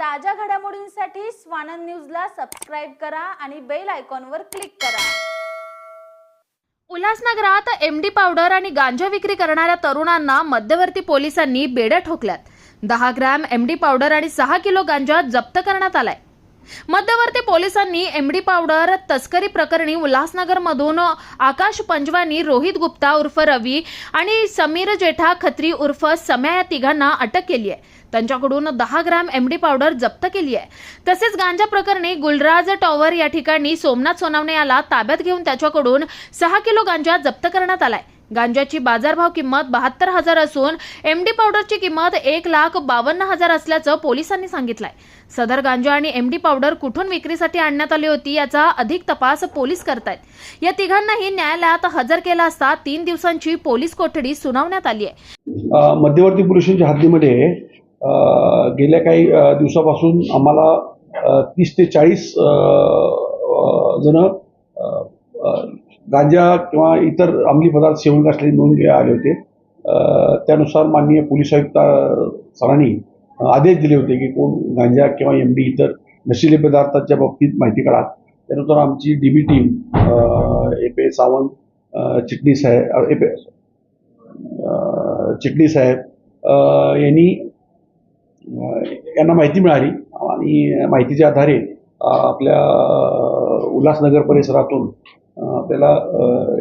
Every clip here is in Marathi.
ताज्या घडामोडींसाठी स्वानंद न्यूजला सबस्क्राईब करा आणि बेल आयकॉनवर क्लिक करा. उल्हासनगरात एमडी पावडर आणि गांजा विक्री करणाऱ्या तरुणांना मध्यवर्ती पोलिसांनी बेड्या ठोकल्यात. दहा ग्रॅम एमडी पावडर आणि सहा किलो गांजा जप्त करण्यात आलाय. मध्यवर्ती पोलिसांनी एमडी पावडर तस्करी प्रकरणी उल्हासनगरमधून आकाश पंजवानी रोहित गुप्ता उर्फ रवी आणि समीर जेठा खत्री उर्फ सम्या या तिघांना अटक केली आहे. त्यांच्याकडून दहा ग्रॅम एमडी पावडर जप्त केली आहे. तसेच गांजा प्रकरणी गुलराज टॉवर या ठिकाणी सोमनाथ सोनावणे याला ताब्यात घेऊन त्याच्याकडून सहा किलो गांजा जप्त करण्यात आलाय. गांजाची बाजारभाव किंमत बहात्तर हजार असून एमडी पावडरची किंमत एक लाख बावन्न हजार असल्याचं पोलिसांनी सांगितलंय. सदर गांजा आणि एमडी पावडर कुठून विक्रीसाठी आणण्यात आली होती याचा अधिक तपास पोलीस करतायत. या तिघांनाही न्यायालयात हजर केला असता तीन दिवसांची पोलीस कोठडी सुनावण्यात आली आहे. मध्यवर्ती पोलीस हद्दीमध्ये गेल्या काही दिवसापासून आम्हाला तीस ते चाळीस जण गांजा किंवा इतर अंमली पदार्थ सेवन असलेले नोंद घ्या आले होते त्यानुसार माननीय पोलीस आयुक्त सरांनी आदेश दिले होते की कोण गांजा किंवा एम डी इतर नशिले पदार्थाच्या बाबतीत माहिती काढा. त्यानुसार आमची डी बी टीम एपे सावंत चिटणी चिटणीस एपे चिटणी साहेब यांनी यांना माहिती मिळाली आणि माहितीच्या आधारे आपल्या उल्हासनगर परिसरातून आपल्याला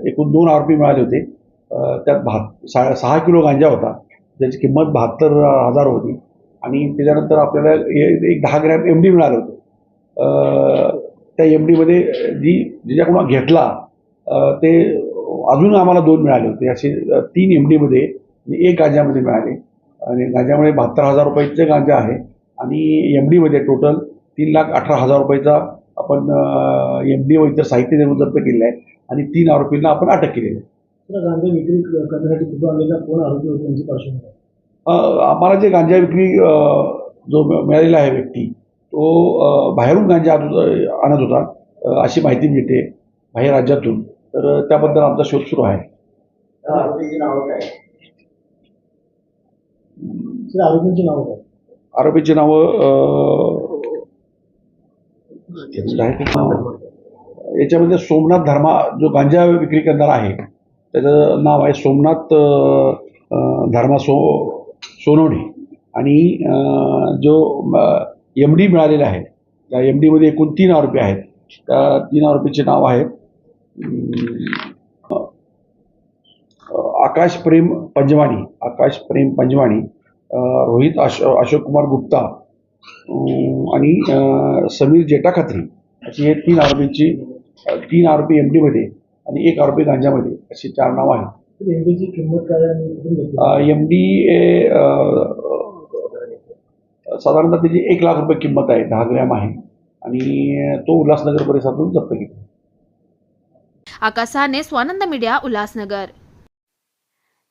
एकूण दोन आरोपी मिळाले होते. त्यात भात सा सहा किलो गांजा होता. ज्याची किंमत बहात्तर हजार होती. आणि त्याच्यानंतर आपल्याला एक दहा ग्रॅम एम डी मिळालं होतं. त्या एम डीमध्ये जी ज्याच्याकडून घेतला ते अजून आम्हाला दोन मिळाले होते. असे तीन एम डीमध्ये एक गांजामध्ये मिळाले. आणि गांजामध्ये बहात्तर हजार रुपयाचे गांजा आहे. आणि एम डीमध्ये टोटल तीन लाख अठरा हजार रुपयाचा आपण एम डी व इतर साहित्य देऊन जप्त केलेलं आहे आणि तीन आरोपींना आपण अटक केलेली आहे. गांजा विक्री करण्यासाठी कुठून आणलेला कोण आरोपी होते त्यांची पार्श्वभूमी? आम्हाला जे गांजा विक्री जो मिळ- मिळालेला आहे व्यक्ती तो बाहेरून गांजा आणत होता अशी माहिती मिळते बाहेर राज्यातून. तर त्याबद्दल आमचा शोध सुरू आहे. आरोपींची नावं काय? आरोपीची नावं याच्यामध्ये सोमनाथ धर्मा जो गांजा विक्री करणारा आहे त्याचं नाव आहे सोमनाथ धर्मा सो सोनवणे. आणि जो एम डी मिळालेला आहे त्या एम डीमध्ये एकूण तीन आरोपी आहेत. त्या तीन आरोपीचे नाव आहेत आकाश प्रेम पंजवाणी. आकाश प्रेम पंजवाणी रोहित अश अशोक कुमार गुप्ता आणि समीर जेटा खत्री अशी हे तीन आरोपींची तीन आरोपी एम डीमध्ये आणि एक आरोपी गांजामध्ये अशी चार नावं आहेत. तर एमडीची किंमत काय एम डी साधारणतः त्याची एक लाख रुपये किंमत आहे दहा ग्रॅम आहे. आणि तो उल्हासनगर परिसरातून जप्त केला. आकाश सहाने स्वानंद मीडिया उल्हासनगर.